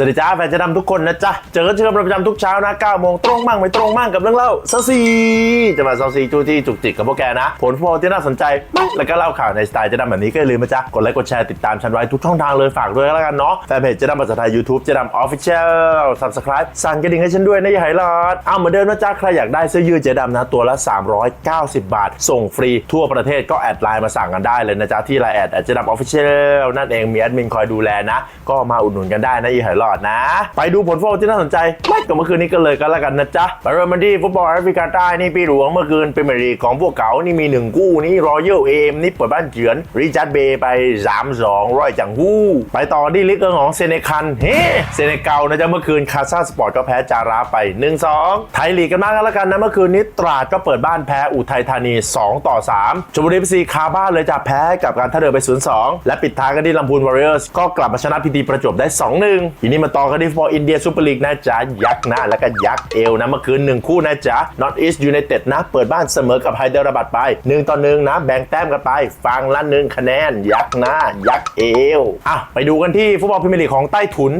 สวัสดีจ้าแฟนเจะดำทุกคนนะจ๊ะ เจอกันเชื่อประจำทุกเช้านะ9โมงตรงมั่งไม่ตรงมั่งกับเรื่องเล่าซาซีจะมาซาซีจู้ที่จุกจิกกับพวกแกนะ ผลโพลที่น่าสนใจแล้วก็เล่าข่าวในสไตล์เจะดำแบบนี้ก็อย่าลืมนะจ๊ะ กดไลค์กดแชร์ติดตามฉันไว้ทุกช่องทางเลยฝากด้วยแล้วกันเนาะแฟนเพจเจะดำภาษาไทย YouTube เจะดำออฟฟิเชียล Subscribe สั่นกระดิ่งให้ฉันด้วยนะอย่าให้รอดเอาเหมือนเดิมนะจ๊ะใครอยากได้เสื้อยืดเจะดำนะตัวละ 390 บาท ส่งฟรีทั่วประเทศก็แอดไลน์มาสั่งกันได้เลยนะจ๊ะที่ไลน์แอดจะดำออฟฟิเชียลนั่นเองมีแอดมินคอยดูแลนะ ก็มาอุดหนุนกันได้นะอย่าให้รอดนะ ไปดูผลฟุตบอลที่น่าสนใจไม่ก็เมื่อคืนนี้กันเลยกันแล้วกันนะจ๊ะไปเริ่มกันที่ฟุตบอลแอฟริกาใต้นี่ปีหลวงเมื่อคืนเป็นเมรีของพวกเขานี่มีหนึ่งกู้นี่รอยัลเอมนี่เปิดบ้านเฉือนริชาร์ดเบย์ไป 3-2ร้อยจังหู้ ไปต่อที่ลิกเอิงของเซเนกันเฮ้เซเนกัลนะจ๊ะเมื่อคืนคาซาสปอร์ตก็แพ้จาราไป 1-2 ไทยลีกกันมากกันแล้วกันนะเมื่อคืนนี้ตราดก็เปิดบ้านแพ้อุทัยธานี 2 ต่อ 3ชลบุรีเอฟซีคาบ้านเลยจะแพ้กับการท่าเรือไป 0-2 และปิดท้ายกันที่ลำพูนวอริเออร์สก็กลับมาชนะพีทีประจวบได้ 2-1ทีนี้มาต่อกันที่ฟุตบอลอินเดียซูเปอร์ลีกนะจ๊ะยักษ์หน้าแล้วก็ยักษ์เอวนะเมื่อคืน1คู่นะจ๊ะ North East United นะเปิดบ้านเสมอกับไฮเดรบัดไป1ต่อ1นะแบ่งแต้มกันไป ฟังละหนึ่งคะแนน ยักษ์หน้ายักษ์เอวอะไปดูกันที่ฟุตบอลพรีเมียร์ลีกของไต้ถุน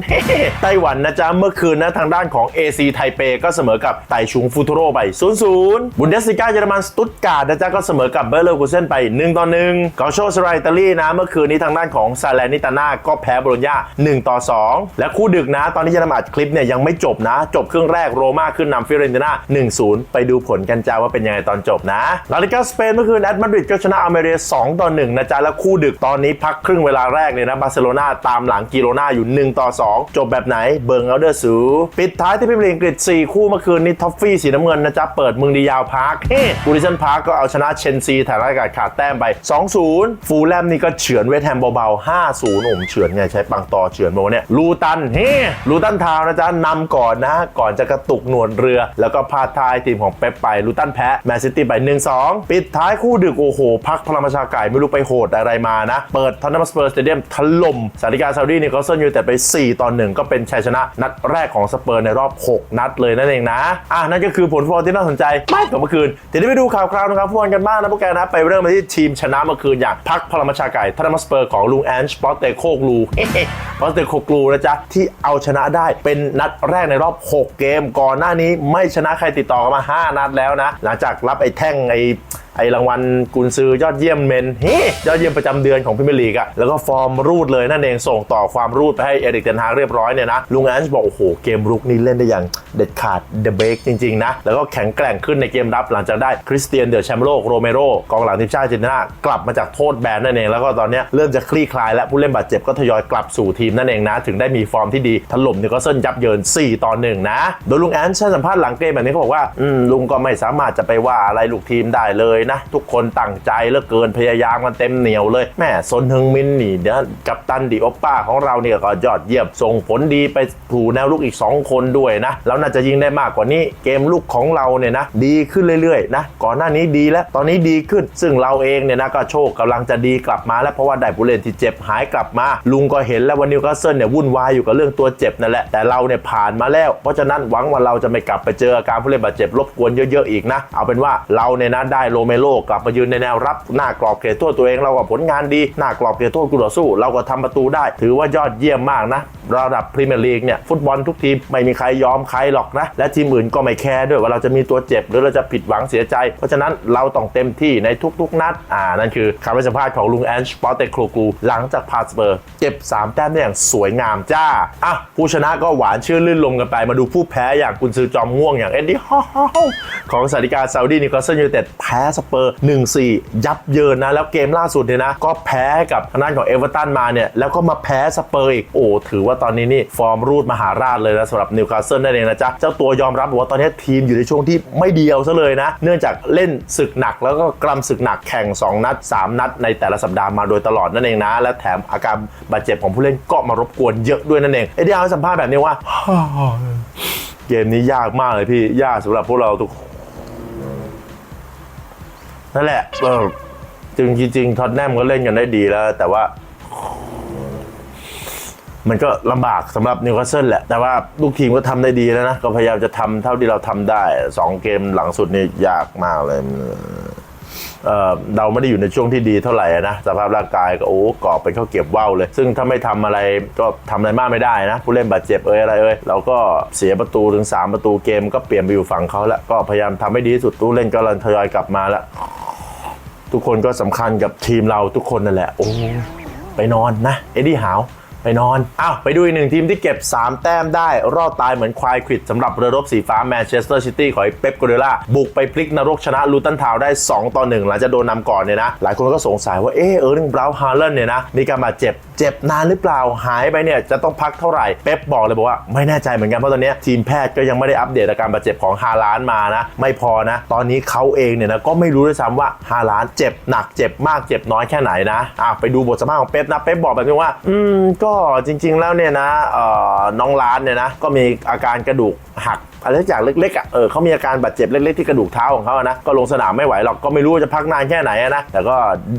ไต้หวันนะจ๊ะเมื่อคืนนะทางด้านของ AC ไทเปก็เสมอกับไต้ชุงฟูทูโรไป0-0บุนเดสลิก้าเยอรมันสตุตการ์ดนะจ๊ะก็เสมอกับเบอร์เลอร์กูเซนไป1ต่อ1กาโชสไรอิตาลีนะเมื่อคืนนี้ทางด้านของซาเลนิตาน่าก็แพ้โบโลญญา1ต่อ2และคู่ดึกนะ ตอนนี้จะนำอัดคลิปเนี่ยยังไม่จบนะ จบครึ่งแรกโรม่าขึ้นนำฟิเรนติน่า1-0 ไปดูผลกันจ้าว่าเป็นยังไงตอนจบนะลาลิกาสเปนเมื่อคืนแอตมาดริดก็ชนะอเมเรีย2ต่อ1นะจ๊ะแล้วคู่ดึกตอนนี้พักครึ่งเวลาแรกเนี่ยนะบาร์เซโลนาตามหลังกิโรนาอยู่1ต่อ2 จบแบบไหนเบิร์งเอาเดอร์สูปิดท้ายที่พรีเมียร์ลีกอังกฤษ4คู่เมื่อคืนนี้ท็อฟฟี่สีน้ำเงินนะจ๊ะเปิดเมืองดียาวพาร์คเฮ้บูริสันพาร์คก็เอาชนะเชนซีถ่ายรายการขาดแต้มไป 2-0 ฟูลแลมนี่ก็เฉือนเวสต์แฮมเบาๆ5-0โอ้โหเฉือนไงใช้ปังตอเฉือนโมเนี่ยลูตันเฮลูตันทาวนะจ๊ะนำก่อนนะ ก่อนจะกระตุกหนวดเรือ แล้วก็พาทายทีมของเป๊ปไปลูตันแพ้แมนซิตี้ไป 1-2 ปิดท้ายคู่ดึกโอ้โห พักพลังประชาไก่ไม่รู้ไปโหดอะไรมานะ เปิดทอนนัมสเปอร์สเตเดียมถล่มสาริกาซาอุดีนิโคลสันยูไนเต็ดไป 4 ต่อ 1 ก็เป็นชัยชนะนัดแรกของสเปอร์ในรอบ 6 นัดเลยนั่นเองนะ อะนั่นก็คือผลฟุตบอลที่น่าสนใจไม่กับเมื่อคืนเดี๋ยวได้ไปดูข่าวคราวนะครับฟุตบอลกันบ้างนะพวกแกนะไปเริ่มมาที่ทีมชนะเมื่อคืนอย่างพักพลังประชาไก่ทอนนัมสเปอร์ของลุงแอนช์ปอตเตโคกลูปอตเตโคกลูนะจ๊ะทเอาชนะได้เป็นนัดแรกในรอบ 6 เกม ก่อนหน้านี้ไม่ชนะใครติดต่อกันมา 5 นัดแล้วนะ หลังจากรับไอ้แท่งไอ้ ไอรางวัลกุนซือยอดเยี่ยมเมนเฮ้ยอดเยี่ยมประจำเดือนของพรีเมียร์ลีกอะแล้วก็ฟอร์มรูดเลยนั่นเองส่งต่อความรูดไปให้เอริกเทนฮาเรียบร้อยเนี่ยนะลุงแอนช์บอกโอ้โหเกมรุกนี่เล่นได้อย่างเด็ดขาดเดอะเบรกจริงๆนะแล้วก็แข็งแกร่งขึ้นในเกมรับหลังจากได้คริสเตียนเดอแชมป์โลกโรเมโรกองหลังทีมชาติเจนนากลับมาจากโทษแบนนั่นเองแล้วก็ตอนนี้เริ่มจะคลี่คลายและผู้เล่นบาดเจ็บก็ทยอยกลับสู่ทีมนั่นเองนะ ถึงได้มีฟอร์มที่ดีถล่มนิวคาสเซิลยับเยิน 4 ต่อ 1 นะ โดยลุงแอนช์ให้สัมภาษณ์หลังเกมแบบนี้เขาบอกว่าอืมลุงก็ไม่สามารถจะไปว่าอะไรลูกทีมได้เลยนะ ทุกคนตั้งใจเหลือเกินพยายามกันเต็มเหนียวเลยแม่ซนฮึงมินนี่เดี๋ยกับตันดิโอป้าของเราเนี่ยก็ยอดเยี่ยมส่งผลดีไปถูแนวลูกอีก 2 คนด้วยนะแล้วน่าจะยิงได้มากกว่านี้ เกมลูกของเราเนี่ยนะดีขึ้นเรื่อยๆนะก่อนหน้านี้ดีแล้วตอนนี้ดีขึ้น ซึ่งเราเองเนี่ยนะก็โชคกำลังจะดีกลับมาแล้วเพราะว่าได้ผู้เล่นที่เจ็บหายกลับมา ลุงก็เห็นแล้วว่านิวคาสเซิลเนี่ยวุ่นวายอยู่กับเรื่องตัวเจ็บนั่นแหละแต่เราเนี่ยผ่านมาแล้วเพราะฉะนั้นหวังว่าเราจะไม่กลับไปเจออาการผู้เล่นบาดเจ็บรบกวนเยอะๆอีกนะเอาเป็นว่าเราเนี่ยนะได้โรเมโลกกลับมายืนในแนวรับหน้ากรอบเขตโทษตัวเองเราก็ผลงานดี หน้ากรอบเขตโทษกูต่อสู้ เราก็ทำประตูได้ ถือว่ายอดเยี่ยมมากนะ ระดับพรีเมียร์ลีกเนี่ยฟุตบอลทุกทีมไม่มีใครยอมใครหรอกนะ และทีมอื่นก็ไม่แคร์ด้วยว่าเราจะมีตัวเจ็บ หรือเราจะผิดหวังเสียใจ เพราะฉะนั้นเราต้องเต็มที่ในทุกๆ นัดอ่านั่นคือคำให้สัมภาษณ์ของลุงแอนช์ปอเตโครกูหลังจากพาสเปอร์เก็บ 3 แต้มได้อย่างสวยงามจ้าอะผู้ชนะก็หวานชื่นลื่นลมกันไปมาดูผู้แพ้อย่างกุนซือจอมง่วงอย่างเอ็ดดี้ฮาวของสาริกาซาอุดีนิโคลสันยูเต็ดแพ้สเปอร์1-4 ยับเยินนะแล้วเกมล่าสุดเนี่ยนะก็แพ้กับทางด้านของเอเวอร์ตันมาเนี่ยแล้วก็มาแพ้สเปอร์อีกโอ้ถือว่าตอนนี้นี่ฟอร์มรูดมหาราชเลยนะสำหรับนิวคาสเซิลนั่นเองนะจ๊ะ เจ้าตัวยอมรับบอกว่าตอนนี้ทีมอยู่ในช่วงที่ไม่เดียวซะเลยนะ เนื่องจากเล่นศึกหนักแล้วก็กลำศึกหนักแข่ง 2 นัด 3 นัด ในแต่ละสัปดาห์มาโดยตลอดนั่นเองนะ และแถมอาการบาดเจ็บของผู้เล่นก็มารบกวนเยอะด้วยนั่นเองเอ็ดดี้เอาให้สัมภาษณ์แบบนี้ว่าเกมนี้ยากมากเลยพี่ยากสำหรับพวกเราทุกคนนั่นแหละจริงจริงท็อตแนมก็เล่นกันได้ดีแล้ว แต่ว่า มันก็ลำบากสำหรับนิวคาสเซิลแหละ แต่ว่าลูกทีมก็ทำได้ดีแล้วนะ ก็พยายามจะทำเท่าที่เราทำได้ 2 เกมหลังสุดนี่ยากมากเลยเออเราไม่ได้อยู่ในช่วงที่ดีเท่าไหร่นะสภาพร่างกายก็โอ้กอบเป็นข้าวเกรียบว่าวเลย ซึ่งถ้าไม่ทำอะไรก็ทำอะไรมากไม่ได้นะ ผู้เล่นบาดเจ็บเอ้ยอะไรเอ้ยเราก็เสียประตูถึง 3 ประตูเกมก็เปลี่ยนไปอยู่ฝั่งเขาแล้วก็พยายามทำให้ดีที่สุดผู้เล่นก็รันทยอยกลับมาแล้ว ทุกคนก็สำคัญกับทีมเราทุกคนนั่นแหละโอ้ไปนอนนะเอ็ดดี้หาว นอนอ้าวไปดูอีกหนึ่งทีมที่เก็บ 3 แต้มได้รอดตายเหมือนควายควิดสำหรับเรือรบสีฟ้าแมนเชสเตอร์ซิตี้ของเป๊ปกัวเดล่าบุกไปพลิกนรกชนะลูตันทาวได้ 2 ต่อ 1 หลังจากโดนนำก่อนเนี่ยนะ หลายคนก็สงสัยว่าเออเออร์ลิงบราวน์ฮาเลนเนี่ยนะมีการบาดเจ็บเจ็บนานหรือเปล่าหายไปเนี่ยจะต้องพักเท่าไหร่เป๊ปบอกเลยบอกว่าไม่แน่ใจเหมือนกันเพราะตอนนี้ทีมแพทย์ก็ยังไม่ได้อัปเดตอาการบาดเจ็บของฮาลานมานะไม่พอนะ ตอนนี้เขาเองเนี่ยนะก็ไม่รู้ด้วยซ้ำว่าฮาลานเจ็บหนักเจ็บมากเจ็บน้อยแค่ไหนนะอะไปดูบทสัมภาษณ์ของเป๊ปนะเป๊ปบอกแบบนี้ว่า อืมก็จริงๆแล้วเนี่ยนะน้องล้านเนี่ยนะก็มีอาการกระดูกหักอะไรสักอย่างเล็กๆอะเออเขามีอาการบาดเจ็บเล็กๆที่กระดูกเท้าของเขาอะนะก็ลงสนามไม่ไหวหรอกก็ไม่รู้ว่าจะพักนานแค่ไหนอะนะแต่ก็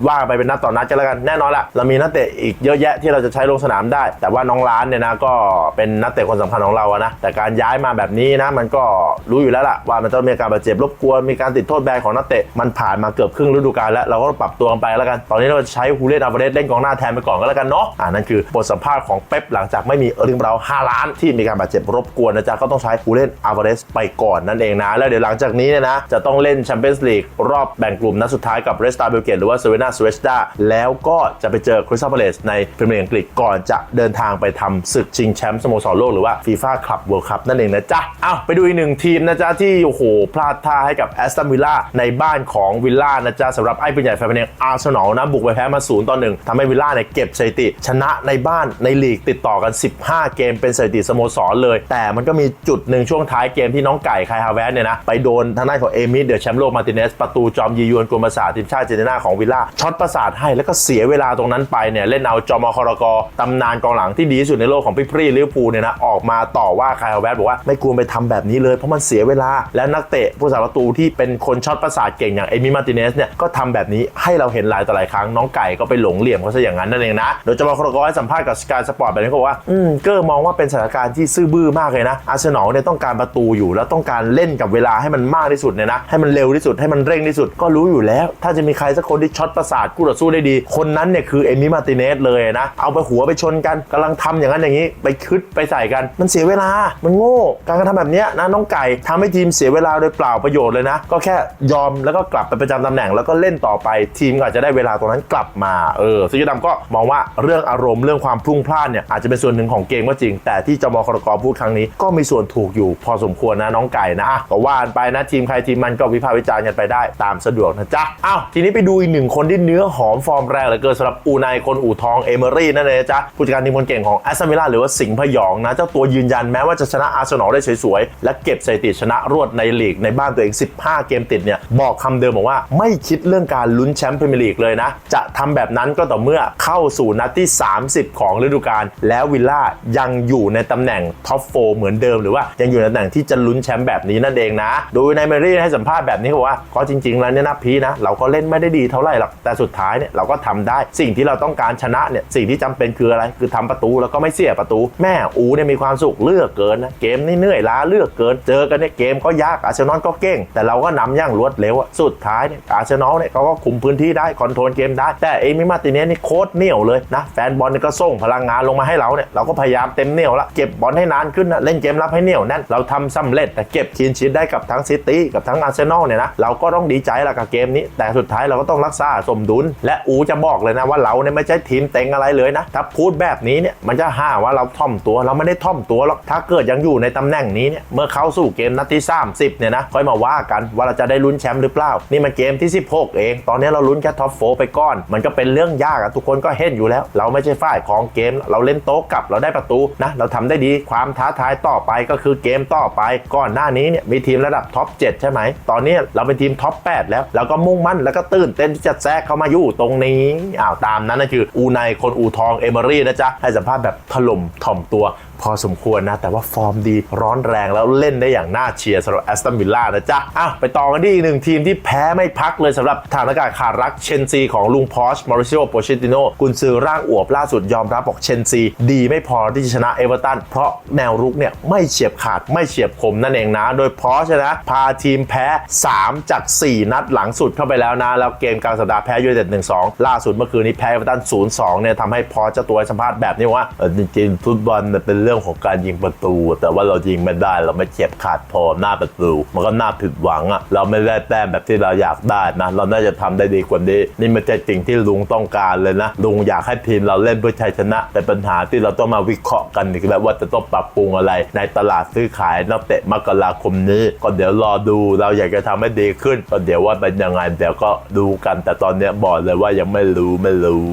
ว่าไปเป็นนัดต่อนัดกันแล้วกันแน่นอนละเรามีนักเตะอีกเยอะแยะที่เราจะใช้ลงสนามได้ แต่ว่าน้องล้านเนี่ยนะก็เป็นนักเตะคนสำคัญของเราอะนะแต่การย้ายมาแบบนี้นะมันก็รู้อยู่แล้วล่ะว่ามันต้องมีการบาดเจ็บรบกวนมีการติดโทษแบนของนักเตะมันผ่านมาเกือบครึ่งฤดูกาลแล้วเราก็ปรับตัวกันไปแล้วกัน ตอนนี้เราจะใช้ฮูเล่นอาร์เวเรสเล่นกองหน้าแทนไปก่อนก็แล้วกันเนาะอ่านั่นคือบทสัมภาษณ์ของเป๊ปหลังจากไม่มีเออร์ลิงบราวน์ฮาล้านที่มีการบาดเจ็บรบกวนนะจ๊ะก็ต้องใช้ฮูเล่อาเวเรสไปก่อนนั่นเองนะ แล้วเดี๋ยวหลังจากนี้เนี่ยนะ จะต้องเล่นแชมเปี้ยนส์ลีกรอบแบ่งกลุ่มนัดสุดท้ายกับเรสตาเบลเกตหรือว่าเซเวนาสเวสตาแล้วก็จะไปเจอคริสตัลพาเลสในพรีเมียร์อังกฤษก่อนจะเดินทางไปทำศึกชิงแชมป์สโมสรโลกหรือว่าฟีฟ่าคลับเวิลด์คัพนั่นเองนะจ๊ะอ้าวไปดูอีกหนึ่งทีมนะจ๊ะที่โอ้โหพลาดท่าให้กับแอสตันวิลล่าในบ้านของวิลล่านะจ๊ะสำหรับไอ้ปืนใหญ่แฟนเพลงอาร์เซนอลนะบุกไปแพ้มา0ต่อ1ทำให้วิลล่าเนี่ยเก็บสถิติ ชนะในบ้านในลีกติดต่อกัน 15 เกมเป็นสถิติสโมสรเลย แต่มันก็มีจุดหนึ่งช่วงท้ายายเกมที่น้องไก่ไคฮาเวสเนี่ยนะไปโดนทางด้านของเอมิเดอะแชมป์โลกมาติเนสประตูจอมยียวนกวนประสาททีมชาติเจเนนาของวิลล่าช็อตประสาทให้แล้วก็เสียเวลาตรงนั้นไปเนี่ยเล่นเอาจอมคอรกตำนานกองหลังที่ดีที่สุดในโลกของพี่พรีลิเวอร์พูลเนี่ยนะออกมาต่อว่าไคฮาเวสบอกว่าไม่ควรไปทำแบบนี้เลยเพราะมันเสียเวลา และนักเตะผู้สาประตูที่เป็นคนช็อตประสาทเก่งอย่างเอมิมาติเนสเนี่ยก็ทำแบบนี้ให้เราเห็นหลายต่อหลายครั้งน้องไก่ก็ไปหลงเหลี่ยมเขาซะอย่างนั้นนั่นเองนะโดยจอมคอรกให้สัมภาษณ์กับสกายสปอร์ตแบบนี้ก็บอกว่าอืมเกอร์มองว่าเป็นสถานการณ์ที่ซื่อบื้อมากเลยนะอาร์เซนอลเนี่ยต้องการประตูอยู่ แล้วต้องการเล่นกับเวลาให้มันมากที่สุดเนี่ยนะให้มันเร็วที่สุดให้มันเร่งที่สุด ก็รู้อยู่แล้ว ถ้าจะมีใครสักคนที่ช็อตประสาทคู่ต่อสู้ได้ดี คนนั้นเนี่ยคือเอมิมาติเนสเลยนะเอาไปหัวไปชนกันกำลังทำอย่างนั้นอย่างนี้ ไปคึดไปใส่กัน มันเสียเวลามันโง่ การกระทำแบบนี้นะน้องไก่ทำให้ทีมเสียเวลาโดยเปล่าประโยชน์เลยนะ ก็แค่ยอมแล้วก็กลับไปประจำตำแหน่ง แล้วก็เล่นต่อไปทีมก็อาจจะได้เวลาตรงนั้นกลับมาเออซิกดำก็มองว่าเรื่องอารมณ์เรื่องความพลุ่งพล่านเนี่ยอาจจะเป็นส่วนหนึ่งของเกมก็จริง แต่ที่จมครกพูดครั้งนี้ก็มีส่วนถูกอยู่พอสมควรนะน้องไก่นะอะก็ว่านไปนะทีมใครทีมมันก็วิพากษ์วิจารณ์กันไปได้ตามสะดวกนะจ๊ะอ้าวทีนี้ไปดูอีกหนึ่งคนที่เนื้อหอมฟอร์มแรงเหลือเกินสำหรับอูไนคนอู่ทองเอเมอรี่นั่นเองนะจ๊ะผู้จัดการทีมคนเก่งของแอสตันวิลล่าหรือว่าสิงห์พยองนะเจ้าตัวยืนยันแม้ว่าจะชนะอาร์เซนอลได้สวยๆและเก็บสถิติชนะรวดในลีกในบ้านตัวเอง 15 เกมติดเนี่ยบอกคำเดิมบอกว่าไม่คิดเรื่องการลุ้นแชมป์พรีเมียร์ลีกเลยนะ จะทำแบบนั้นก็ต่อเมื่อเข้าสู่นัดที่ 30 ของฤดูกาลแล้ววิลล่ายังอยู่ในตำแหน่งท็อปโฟเหมือนเดิมหรือว่ายังอยู่ในตำแหน่งที่จะลุ้นแชมป์แบบนี้นั่นเองนะโดยในเมรี่ให้สัมภาษณ์แบบนี้เขาบอกว่าก็จริง ๆ แล้วเนี่ยนะพีนะเราก็เล่นไม่ได้ดีเท่าไหร่หรอกแต่สุดท้ายเนี่ยเราก็ทำได้สิ่งที่เราต้องการชนะเนี่ยสิ่งที่จำเป็นคืออะไร คือทำประตูแล้วก็ไม่เสียประตู แม่อูเนี่ยมีความสุขเลือกเกินนะเกมนี่เหนื่อยล้าเลือกเกิน เจอกันเนี่ยเกมก็ยากอาร์เซนอลก็เก่ง แต่เราก็นำอย่างรวดเร็วสุดท้ายเนี่ยอาร์เซนอลเนี่ยเขาก็คุมพื้นที่ได้คอนโทรลเกมได้แต่เอมิมาติเนสนี่โคตรเหนียวเลยนะแฟนบอลก็ส่งพลังงานลงมาให้เราเนี่ยเราก็พยายามเต็มเหนียวละเก็บบอลให้นานขึ้นนะเล่นเกมรับให้เหนียวแน่นเราทำสำเร็จแต่เก็บคีนชีตได้กับทั้งซิตี้กับทั้งอาร์เซนอลเนี่ยนะเราก็ต้องดีใจละกับเกมนี้ แต่สุดท้ายเราก็ต้องรักษาสมดุล และอูจะบอกเลยนะว่าเราเนี่ยไม่ใช่ทีมเต็งอะไรเลยนะถ้าพูดแบบนี้เนี่ยมันจะห้าว่าเราท่อมตัวเราไม่ได้ท่อมตัวหรอกถ้าเกิดยังอยู่ในตำแหน่งนี้เนี่ยเมื่อเข้าสู่เกมนัดที่ 30เนี่ยนะค่อยมาว่ากันว่าเราจะได้ลุ้นแชมป์หรือเปล่า นี่มันเกมที่ 16 เอง ตอนนี้เราลุ้นแค่ท็อปโฟไปก่อน มันก็เป็นเรื่องยากอะทุกคนก็เห็นอยู่แล้ว เราไม่ใช่ฝ่ายของเกม เราเล่นโต๊ะกลับเราได้ประตูนะเราทำได้ดีความท้าทายต่อไปก็คือเกมต่อไปก่อนหน้านี้เนี่ยมีทีมระดับท็อป 7 ใช่ไหม ตอนนี้เราเป็นทีมท็อป 8 แล้ว เราก็มุ่งมั่นแล้วก็ตื่นเต้นที่จะแทรกเข้ามาอยู่ตรงนี้อ้าวตามนั้นนะคืออูไนคนอูทองเอเมอรี่นะจ๊ะให้สัมภาษณ์แบบถล่มถ่อมตัว พอสมควรนะ แต่ว่าฟอร์มดีร้อนแรงแล้วเล่นได้อย่างน่าเชียร์สำหรับแอสตันวิลล่านะจ๊ะอ้าวไปต่อกันที่อีกหนึ่งทีมที่แพ้ไม่พักเลยสำหรับฐานอากาศขาดรักเชนซีของลุงพอชมาริซิโอโปเชติโนกุนซือร่างอวบล่าสุดยอมรับบอกเชนซี ดีไม่พอที่จะชนะเอเวอร์ตันเพราะแนวรุกเนี่ยไม่เฉียบขาดไม่เฉียบคมนั่นเองนะ โดยพอชนะพาทีมแพ้ 3 จาก 4 นัดหลังสุดเข้าไปแล้วนะ แล้วเกมกลางสัปดาห์แพ้ยูไนเต็ด1-2ล่าสุดเมื่อคืนนี้แพ้เอเวอร์ตัน0-2เนี่ยทำให้พอเจ้าตัวสัมภาษณ์แบบนี้ว่าจริงๆฟุตบอลเป็นเรื่องของการยิงประตู แต่ว่าเรายิงไม่ได้เราไม่เฉียบขาดพอหน้าประตู มันก็น่าผิดหวังอะเราไม่ได้แต้มแบบที่เราอยากได้นะเราน่าจะทำได้ดีกว่านี้นี่มันจะสิ่งที่ลุงต้องการเลยนะลุงอยากให้ทีมเราเล่นเพื่อชัยชนะ แต่ปัญหาที่เราต้องมาวิเคราะห์กันอีกแล้วว่าจะต้องปรับปรุงอะไร ในตลาดซื้อขายนักเตะมกราคมนี้ ก็เดี๋ยวรอดูเราอยากจะทำให้ดีขึ้นก็เดี๋ยวว่าเป็นยังไงเดี๋ยวก็ดูกัน แต่ตอนนี้บอกเลยว่ายังไม่รู้ไม่รู้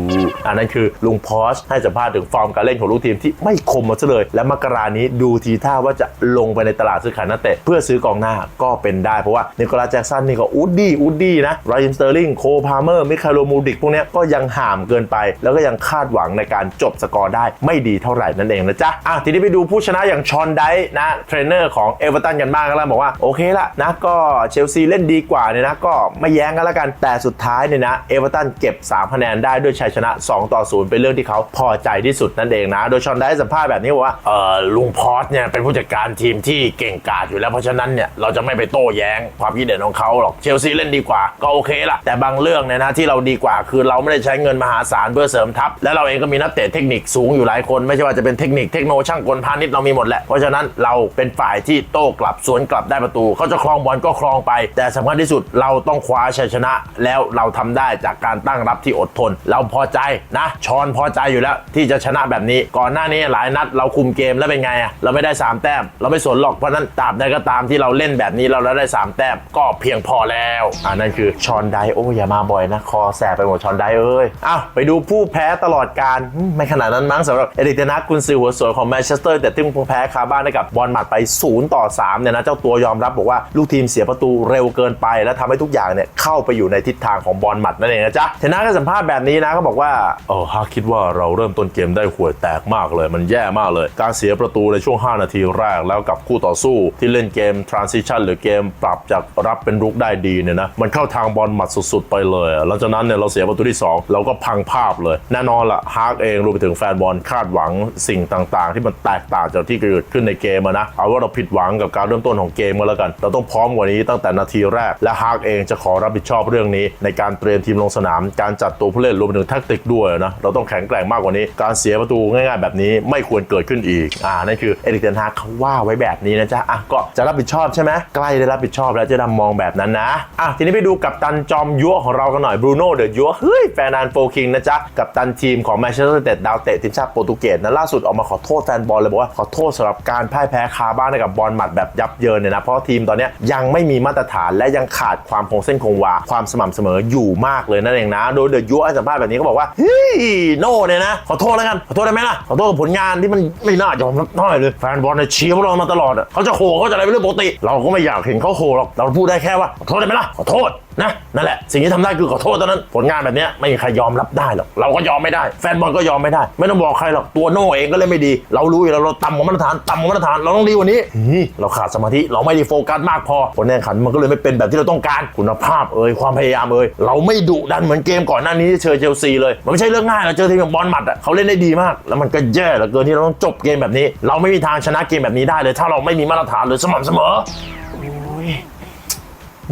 อันนั้นคือลุงพอชให้สัมภาษณ์ถึงฟอร์มการเล่นของลูกทีมที่ไม่คมมาซะเลยและมกรานี้ดูทีท่าว่าจะลงไปในตลาดซื้อขายนักเตะเพื่อซื้อกองหน้าก็เป็นได้เพราะว่านิโคลัสแจ็กสันนี่ก็อุดดี้อุดดี้นะไรอันสเตอร์ลิงโคพาเมอร์มิคาโลมูดิกพวกนี้ก็ยังห่ามเกินไป แล้วก็ยังคาดหวังในการจบสกอร์ได้ไม่ดีเท่าไหร่นั่นเองนะจ๊ะอะทีนี้ไปดูผู้ชนะอย่างชอนไดนะเทรนเนอร์ของเอเวอร์ตันกันบ้างกันแล้วบอกว่าโอเคละนะก็เชลซีเล่นดีกว่าเนี่ยนะก็ไม่แย้งกันแล้วกันแต่สุดท้ายเนี่ยนะเอเวอร์ตันเก็บ3คะแนนได้ด้วยชัยชนะ 2 ต่อ 0 เป็นเรื่องที่เขาพอใจที่สุดนั่นเองนะ โดยชอนได้สัมภาษณ์แบบนี้บอกว่าเออลุงพอสเนี่ยเป็นผู้จัดการทีมที่เก่งกาจอยู่แล้วเพราะฉะนั้นเนี่ยเราจะไม่ไปโต้แย้งความคิดเห็นของเขาหรอกเชลซีเล่นดีกว่าก็โอเคละแต่บางเรื่องเนี่ยนะที่เราดีกว่าคือเราไม่ได้ใช้เงินมหาศาลเพื่อเสริมทัพและเราเองก็มีนักเตะเทคนิคสูงอยู่หลายคน ไม่ใช่ว่าจะเป็นเทคนิคเทคโนช่างกลพาณิชย์เรามีหมดแหละเพราะฉะนั้นเราเป็นฝ่ายที่โต้กลับสวนกลับได้ประตูเขาจะครองบอลก็ครองไป แต่สำคัญที่สุดเราต้องคว้าชัยชนะ แล้วเราทำได้จากการตั้งรับที่อดทน เราพอใจนะชอนพอใจอยู่แล้วที่จะชนะแบบนี้ ก่อนหน้านี้หลายนัดเราคุมเกมแล้วเป็นไงอะเราไม่ได้ 3 แต้ม เราไม่สนหรอกเพราะนั้นตราบใดก็ตามที่เราเล่นแบบนี้เราได้ 3 แต้มก็เพียงพอแล้วอ่านั่นคือชอนไดโอ้อย่ามาบ่อยนะคอแสบไปหมดชอนไดเอ้ยอ้าวไปดูผู้แพ้ตลอดการไม่ขนาดนั้นมั้งสำหรับเอริกเทนักกุนซือหัวสวยของแมนเชสเตอร์แต่ที่มึงแพ้คาบ้านให้กับบอลหมัดไป0ต่อ3เนี่ยนะเจ้าตัวยอมรับบอกว่าลูกทีมเสียประตูเร็วเกินไปและทำให้ทุกอย่างเนี่ยเข้าไปอยู่ในทิศทางของบอลหมัดนั่นเองนะจ๊ะเทนนักก็สัมภาษณ์แบบนี้นะเขาบอกว่าเออฮาคิดว่าเราเริ่มต้นเกมได้ห่วยแตกมากเลยมันแย่มากเลยการเสียประตูในช่วง 5 นาทีแรกแล้วกับคู่ต่อสู้ที่เล่นเกม transition หรือเกมปรับจากรับเป็นรุกได้ดีเนี่ยนะมันเข้าทางบอลหมัดสุดๆไปเลยหลังจากนั้นเนี่ยเราเสียประตูที่สองเราก็พังภาพเลย แน่นอนละฮาร์กเองรวมไปถึงแฟนบอลคาดหวังสิ่งต่างๆ ที่มันแตกต่างจากที่เกิดขึ้นในเกมนะเอาว่าเราผิดหวังกับการเริ่มต้นของเกมมาแล้วกัน เราต้องพร้อมกว่านี้ตั้งแต่นาทีแรก และฮาร์กเองจะขอรับผิดชอบเรื่องนี้ ในการเตรียมทีมลงสนาม การจัดตัวผู้เล่นรวมไปถึงแท็กติกด้วยนะเราต้องแข็งแกร่งมากกว่านี้ การเสียประตูง่าย ๆ แบบนี้ไม่ควรเกิดขึ้นอีก อ่า นั่นคือเอริกเทนฮาเขาว่าไว้แบบนี้นะจ๊ะ อะ ก็จะรับผิดชอบใช่ไหมใกล้ได้รับผิดชอบแล้วจะดำมองแบบนั้นนะ อะ ทีนี้ไปดูกับตันจอมยั่วของเรากันหน่อยบรูโน่เดอะยั่วเฮ้ยแฟนนานโฟคิงนะจ๊ะ กับตันทีมของแมนเชสเตอร์ยูไนเต็ดดาวเตะทีมชาติโปรตุเกสนะล่าสุดออกมาขอโทษแฟนบอลเลยบอกว่าขอโทษสำหรับการพ่ายแพ้คาบ้านกับบอลหมัดแบบยับเยินเนี่ยนะเพราะทีมตอนนี้ยยังไม่มีมาตรฐานและยังขาดความคงเส้นคงวาความสม่ำเสมออยู่มากเลยนั่นเองนะ โดยเดอะยั่วให้สัมภาษณ์แบบนี้ก็บอกว่าเฮ้ยโน่เนี่ยนะขอโทษแล้วกันขอโทษได้ไหมล่ะขอโทษกับผลงานที่มันไม่น่ายอมรับได้เลยแฟนบอลเนี่ยเชียร์พวกเรามาตลอดอะเขาจะโหเขาจะอะไรเป็นเรื่องปกติ เราก็ไม่อยากเห็นเขาโหหรอกเราพูดได้แค่ว่าขอโทษได้ไหมล่ะขอโทษ นะนั่นแหละสิ่งที่ทำได้คือขอโทษเท่านั้น ผลงานแบบเนี้ยไม่มีใครยอมรับได้หรอกเราก็ยอมไม่ได้ แฟนบอลก็ยอมไม่ได้ ไม่ต้องบอกใครหรอกตัวโน่เองก็เล่นไม่ดี เรารู้อยู่แล้วเราต่ำกว่ามาตรฐานต่ำกว่ามาตรฐานเราต้องดีกว่านี้นี่เราขาดสมาธิเราไม่ได้โฟกัสมากพอผลแข่งขันมันก็เลยไม่เป็นแบบที่เราต้องการคุณภาพเอ่ยความพยายามเอ่ยเราไม่ดุดันเหมือนเกมก่อนหน้านี้ที่เจอเชลซีเลยมันไม่ใช่เรื่องง่ายเราเจอทีมกับบอลหมัดอะเขาเล่นได้ดีมาก แล้วมันก็แย่เหลือเกินที่เราต้องจบเกมแบบนี้ เราไม่มีทางชนะเกมแบบนี้ได้เลย ถ้าเราไม่มีมาตรฐานหรือสม่ำเสมอ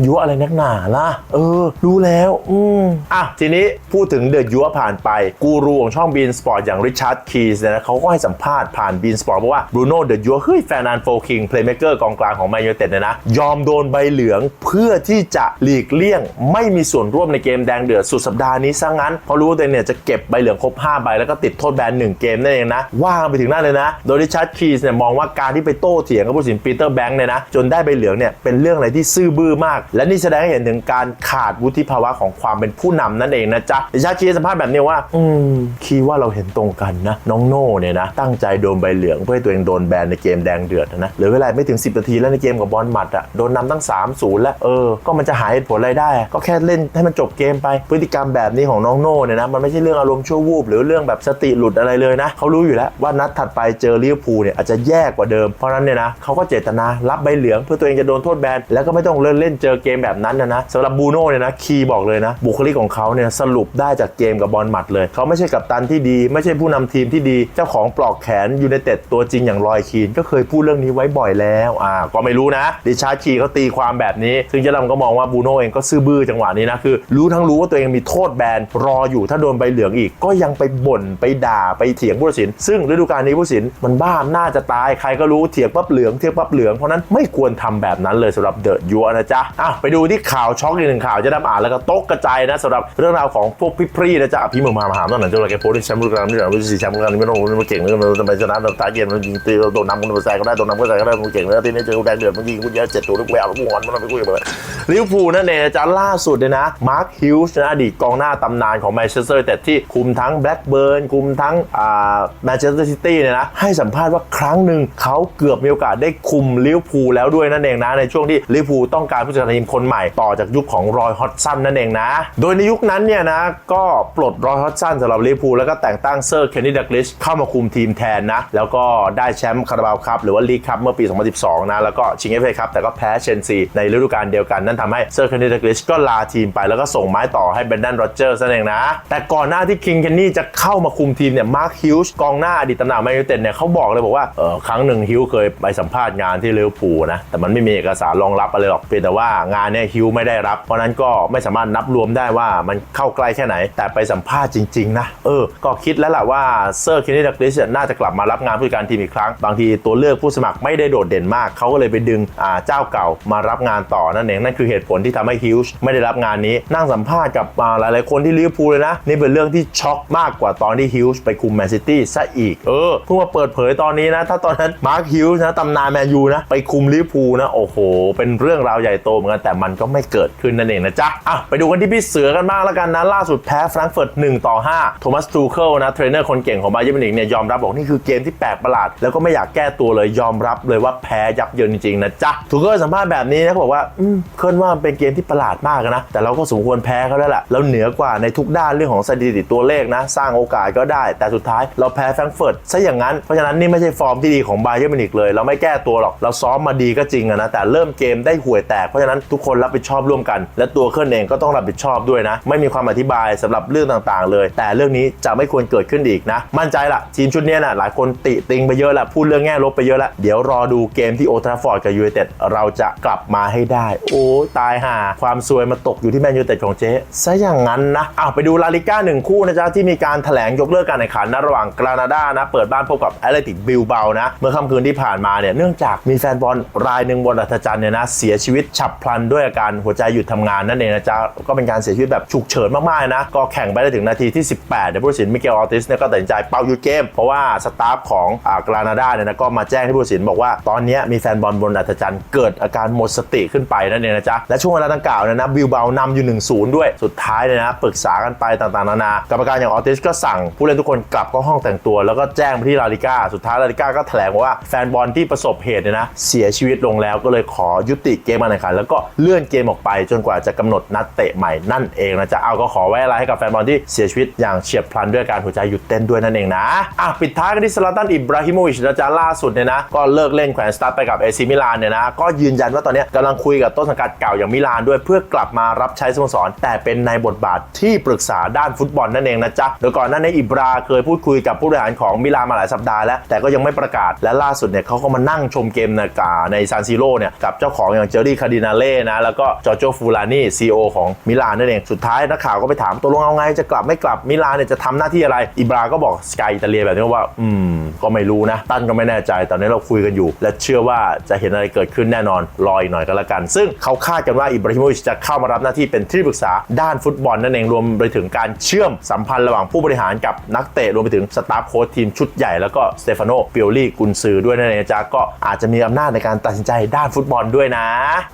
ยัวอะไรนักหนาล่ะ เออ รู้แล้ว อืมอะ ทีนี้พูดถึงเดอะยัวผ่านไป กูรูของช่องบีนสปอร์ตอย่างริชาร์ดคีสเนี่ยนะเขาก็ให้สัมภาษณ์ผ่านบีนสปอร์ตบอกว่าบรูโน่เดอะยัวเฮ้ยแฟนนันโฟคิงเพลย์เมเกอร์กองกลางของแมนยูเต็ดเนี่ยนะ ยอมโดนใบเหลืองเพื่อที่จะหลีกเลี่ยง ไม่มีส่วนร่วมในเกมแดงเดือดสุดสัปดาห์นี้ซะงั้นเพราะรู้ว่าตัวเองเนี่ยจะเก็บใบเหลืองครบ5ใบแล้วก็ติดโทษแบน1เกมนั่นเองนะว่าไปถึงนั่นเลยนะโดยริชาร์ดคีสเนี่ยมองว่าการที่ไปโต้เถียงกับผู้สินปีเตอร์แบงค์เนี่ยนะจนได้ใบเหลืองเนี่ยเป็นเรื่องอะไรที่ซื่อบื้อมากและนี่แสดงให้เห็นถึงการขาดวุฒิภาวะของความเป็นผู้นำนั่นเองนะจ๊ะริชาร์ดคีสสัมภาษณ์แบบนี้ว่า อืมคีว่าเราเห็นตรงกันนะ น้องโน่เนี่ยนะ ตั้งใจโดนใบเหลืองเพื่อให้ตัวเองโดนแบนในเกมแดงเดือดนะเหลือเวลาไม่ถึง 10 นาทีแล้วในเกมกับบอลหมัดอะโดนนำตั้ง 3-0 แล้วเออ ก็มันจะหายเหตุผลอะไรได้อะก็แค่เล่นให้มันจบเกมไป พฤติกรรมแบบนี้ของน้องโน่เนี่ยนะมันไม่ใช่เรื่องอารมณ์ชั่ววูบหรือเรื่องแบบสติหลุดอะไรเลยนะเขารู้อยู่แล้วว่านัดถัดไปเจอลิเวอร์พูลเนี่ยอาจจะแย่กว่าเดิมเพราะฉะนั้นเนี่ยนะเขาก็เจตนารับใบเหลืองเพื่อตัวเองจะโดนโทษแบนแล้วก็ไม่ต้องเล่นเล่นเจออเกมแบบนั้นนะนะสำหรับบูโน่เนี่ยนะคีย์บอกเลยนะ บุคลิกของเขาเนี่ยสรุปได้จากเกมกับบอลหมัดเลย เขาไม่ใช่กัปตันที่ดี ไม่ใช่ผู้นำทีมที่ดี เจ้าของปลอกแขนยูไนเต็ดตัวจริงอย่างรอยคีนก็เคยพูดเรื่องนี้ไว้บ่อยแล้วอ่าก็ไม่รู้นะดิชาร์ดคีเขาตีความแบบนี้ ซึ่งเจดำก็มองว่าบูโน่เองก็ซื่อบื้อจังหวะนี้นะคือ รู้ทั้งรู้ว่าตัวเองมีโทษแบนรออยู่ถ้าโดนใบเหลืองอีก ก็ยังไปบ่นไปด่าไปเถียงผู้ตัดสิน ซึ่งฤดูกาลนี้ผู้ตัดสินมันบ้าน่าจะตายใครก็รู้เถียงปั๊บเหลืองเถียงปั๊บเหลืองเพราะนั้นไม่ควรทำแบบนั้นเลยสำหรับเดอะยัวนะจ๊ะอะไปดูที่ข่าวช็อกอีกหนึ่งข่าวจะดำอ่านแล้วก็ตกกระจายนะสำหรับเรื่องราวของพวกพี่พรีนะจ๊ะพี่มือมามหามตอนนั้นจะอะไรแกโพสต์แชมป์ฤดูกลาลนี่แหละรู้สี่แชมป์ฤดูกาลนี้ไม่ต้องมันเก่งเลยมันทำไมชนะตาเย็นมันยิงตีโดนนำมันแซงก็ได้โดนนำก็แซงก็ได้มันเก่งแล้วทีนี้เจอแดงเดือดมันยิงกูเยอะเจ็ดตัวลูกแววลูกงอนมันไปคุยกันเลยลิเวอร์พูลนั่นเองจ๊ะล่าสุดเนี่ยนะมาร์คฮิลส์นะอดีตกองหน้าตำนานของแมนเชสเตอร์แต่ที่คุมทั้งแบล็กเบิร์นคุมทั้งอ่าแมนเชสเตอร์ซิตี้เนี่ยนะให้สัมภาษณ์ว่าครั้งหนึ่งเขาเกือบมีโอกาสได้คุมลิเวอร์พูลแล้วด้วยนั่นเองนะในช่วงที่ลิเวอร์พูลต้องการผู้จัดการทีมคนใหม่ต่อจากยุคของรอยฮอตสันนั่นเองนะ โดยในยุคนั้นเนี่ยนะก็ปลดรอยฮอตสันสำหรับลิเวอร์พูลแล้วก็แต่งตั้งเซอร์เคนนี่ดักลิชเข้ามาคุมทีมแทนนะ แล้วก็ได้แชมป์คาราบาวคัพหรือว่าลีกคัพเมื่อปี 2012 นะ แล้วก็ชิงเอฟเอคัพแต่ก็แพ้เชนซีในฤดูกาลเดียวกันนั่นทำให้เซอร์เคนนี่ดักลิชก็ลาทีมไปแล้วก็ส่งไม้ต่อให้เบนดันโรเจอร์นั่นเองนะ แต่ก่อนหน้าที่คิงเคนนี่จะเข้ามาคุมทีมเนี่ยมาร์คฮิลส์กองหน้าอดีตตำนานแมนยูเต็ดเนี่ยเขาบอกเลยบอกว่าเออครั้งหนึ่งฮิลเคยไปสัมภาษณ์งานที่ลิเวอร์พูลนะแต่มันไม่มีเอกสารรองรับอะไรหรอกเพียงแต่ว่างานเนี่ยฮิลไม่ได้รับ เพราะนั้นก็ไม่สามารถนับรวมได้ว่ามันเข้าใกล้แค่ไหน แต่ไปสัมภาษณ์จริงๆนะเออ ก็คิดแล้วล่ะว่าเซอร์เคนนี่ดักลิชน่าจะกลับมารับงานผู้จัดการทีมอีกครั้ง บางทีตัวเลือกผู้สมัครไม่ได้โดดเด่นมาก เขาก็เลยไปดึงอ่าเจ้าเก่ามารับงานต่อนั่นเองนั่นคือเหตุผลที่ทำให้ฮิลส์ไม่ได้รับงานนี้ นั่งสัมภาษณ์กับอ่าหลายๆคนที่ลิเวอร์พูลเลยนะ นี่เป็นเรื่องที่ช็อกมากกว่าตอนที่ฮิลส์ไปคุมแมนซิตี้ซะอีก เออเพิ่งมาเปิดเผยตอนนี้นะ ถ้าตอนนั้นมาร์คฮิลส์นะตำนานแมนยูนะ ไปคุมลิเวอร์พูลนะ โอ้โห เป็นเรื่องราวใหญ่โตมือนกันแต่มันก็ไม่เกิดขึ้นนั่นเองนะจ๊ะอะไปดูกันที่พี่เสือกันบ้างแล้วกันนะล่าสุดแพ้แฟรงก์เฟิร์ต1ต่อ5โทมัสทูเคิลนะเทรนเนอร์คนเก่งของบาเยิร์นมิวนิกเนี่ยยอมรับบอกนี่คือเกมที่แปลกประหลาด แล้วก็ไม่อยากแก้ตัวเลยยอมรับเลยว่าแพ้ยับเยินจริงๆนะจ๊ะทูเคิลสัมภาษณ์แบบนี้นะเขาบอกว่าอืมเคลื่อนว่ามันเป็นเกมที่ประหลาดมากนะแต่เราก็สมควรแพ้เขาแล้วล่ะเราเหนือกว่าในทุกด้านเรื่องของสถิติตัวเลขนะ สร้างโอกาสก็ได้ แต่สุดท้ายเราแพ้แฟรงก์เฟิร์ตซะอย่างนั้นเพราะฉะนั้นนี่ไม่ใช่ฟอร์มที่ดีของบาเยิร์นมิวนิกเลย เราไม่แก้ตัวหรอกเราซ้อมมาดีก็จริงนะแต่เริ่มเกมได้ห่วยแตกเพราะฉะนั้นทุกคนรับผิดชอบร่วมกัน และตัวเคลื่อนเองก็ต้องรับผิดชอบด้วยนะ ไม่มีความอธิบายสำหรับเรื่องต่างๆ เลย แต่เรื่องนี้จะไม่ควรเกิดขึ้นอีกนะ มั่นใจละทีมชุดนี้นะหลายคนติติงไปเยอะละพูดเรื่องแง่ลบไปเยอะละเดี๋ยวรอดูเกมที่โอทราฟอร์ดกับยูไนเต็ดเราจะกลับมาให้ได้ โอ้ตายห่าความซวยมาตกอยู่ที่แมนยูไนเต็ดของเจ๊ซะอย่างนั้นนะอ้าวไปดูลาลิก้าหนึ่งคู่นะจ๊ะที่มีการแถลงยกเลิกการแข่งขันนะระหว่างกรานาดานะเปิดบ้านพบกับแอตเลติกบิลเบานะเมื่อค่ำคืนที่ผ่านมาเนี่ยเนื่องจากมีแฟนบอลรายหนึ่งบนอัธจันเนี่ยนะเสียชีวิตฉับพพลันด้วยอาการหัวใจหยุดทำงานนั่นเองนะจ๊ะก็เป็นการเสียชีวิตแบบฉุกเฉินมากๆนะ ก็แข่งไปได้ถึงนาทีที่ 18เดี๋ยวผู้ตัดสินมิเกลออติสเนี่ยก็ตัดสินใจเป่าหยุดเกม เพราะว่าสตาฟของอากรานาดาเนี่ยนะก็มาแจ้งให้ผู้ตัดสินบอกว่าตอนนี้มีแฟนบอลบนอัธจันทร์เกิดอาการหมดสติขึ้นไปนั่นเองนะจ๊ะและช่วงเวลาดังกล่าวเนี่ยนะบิลเบานำอยู่ 1-0 ด้วยสุดท้ายเนี่ยนะปรึกษากันไปต่างๆนานากรรมการอย่างออติสก็สั่งผู้เล่นทุกคนกลับเข้าห้องแต่งตัว แล้วก็แจ้งไปที่ลาลิก้าสุดท้ายลาลิก้าก็แถลงว่าแฟนบอลที่ประสบเหตุเนี่ยนะเสียชีวิตลงแล้วก็เลยขอยุติเกมการแข่งขันแล้วกเลื่อนเกมออกไปจนกว่าจะกำหนดนัดเตะใหม่นั่นเองนะจ๊ะเอาก็ขอไว้อะไรให้กับแฟนบอลที่เสียชีวิตอย่างเฉียบพลันด้วยการหัวใจหยุดเต้นด้วยนั่นเองนะอะปิดท้ายกันที่สลาตันอิบราฮิโมวิชนะจ๊ะล่าสุดเนี่ยนะก็เลิกเล่นแขวนสตาร์ไปกับเอซิมิลานเนี่ยนะก็ยืนยันว่าตอนนี้กำลังคุยกับต้นสังกัดเก่าอย่างมิลานด้วยเพื่อกลับมารับใช้สโมสร แต่เป็นในบทบาทที่ปรึกษาด้านฟุตบอลนั่นเองนะจ๊ะโดยก่อนหน้านี้อิบราเคยพูดคุยกับผู้บริหารของมิลานมาหลายสัปดาห์แล้วแต่ก็ยังไม่ประกาศและล่าสุดเนี่ยเขาก็มานั่งชมเกมในกาในซานซิโร่เนี่ยกับเจ้าของอย่างเจอรี่คาร์ดินาเลนะแล้วก็จอร์โจฟูลานี่ซีอของมิลานนั่นเอง สุดท้ายนักข่าวก็ไปถามตกลงเอาไงจะกลับไม่กลับมิลานเนี่ยจะทำหน้าที่อะไร อิบราก็บอกสกายอิตาเลียแบบนี้ว่า อืม ก็ไม่รู้นะ ตั้นก็ไม่แน่ใจ ตอนนี้เราคุยกันอยู่ และเชื่อว่าจะเห็นอะไรเกิดขึ้นแน่นอนรออีกหน่อยก็แล้วกัน ซึ่งเขาคาดกันว่าอิบราฮิโมวิชจะเข้ามารับหน้าที่เป็นที่ปรึกษาด้านฟุตบอลนั่นเองรวมไปถึงการเชื่อมสัมพันธ์ระหว่างผู้บริหารกับนักเตะรวมไปถึงสตาฟโค้ชทีมชุดใหญ่แล้วก็สเตฟานโนเปียลี่กุนซือด้วยนั่นเองจ้าก็อาจจะมีอำนาจในการตัดสินใจด้านฟุตบอลด้วยนะ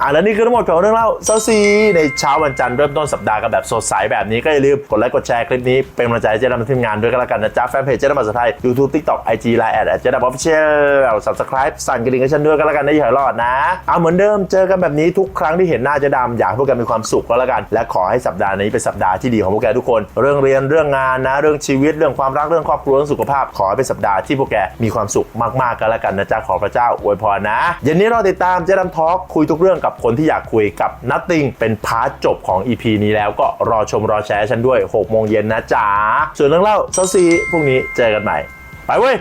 อะและนี่คือทั้งหมดของเรื่องเล่าเซาซีในเช้าวันจันทร์เริ่มต้นสัปดาห์กันแบบสดใสแบบนี้ก็อย่าลืมกดไลค์กดแชร์คลิปนี้เป็นกำลังใจให้เจ๊ดำทีมงานด้วยกันแล้วกันนะจ๊ะแฟนเพจเจ๊ดำภาษาไทย YouTube TikTok IG Line แอดเจ๊ดำออฟฟิเชียล Subscribe สั่นกระดิ่งให้ฉันด้วยกันแล้วกันนะอย่าห้รอดนะเอาเหมือนเดิมเจอกันแบบนี้ทุกครั้งที่เห็นหน้าเจ๊ดำอยากให้พวกแกมีความสุขก็แล้วกัน และขอให้สัปดาห์นี้เป็นสัปดาห์ที่ดีของพวกแกทุกคน เรื่องเรียนเรื่องงานนะ เรื่องชีวิตเรื่องความรักเรื่องครอบครัวเรื่องสุขภาพ ขอให้เป็นสัปดาห์ที่พวกแกมีความสุขมากๆกันแล้วกันนะจ๊ะขอพระเจ้าอวยพรนะเย็นนี้เราติดตามเจ๊ดำทอล์กคุยทุกเรื่องกับคนที่อยากคุยกับนัตติงเป็นพาร์ทจบของ EP นี้แล้วก็รอชมรอแชร์ฉันด้วย6โมงเย็นนะจ๊ะส่วนเรื่องเล่าเซาซีพรุ่งนี้เจอกันใหม่ ไปเว้ย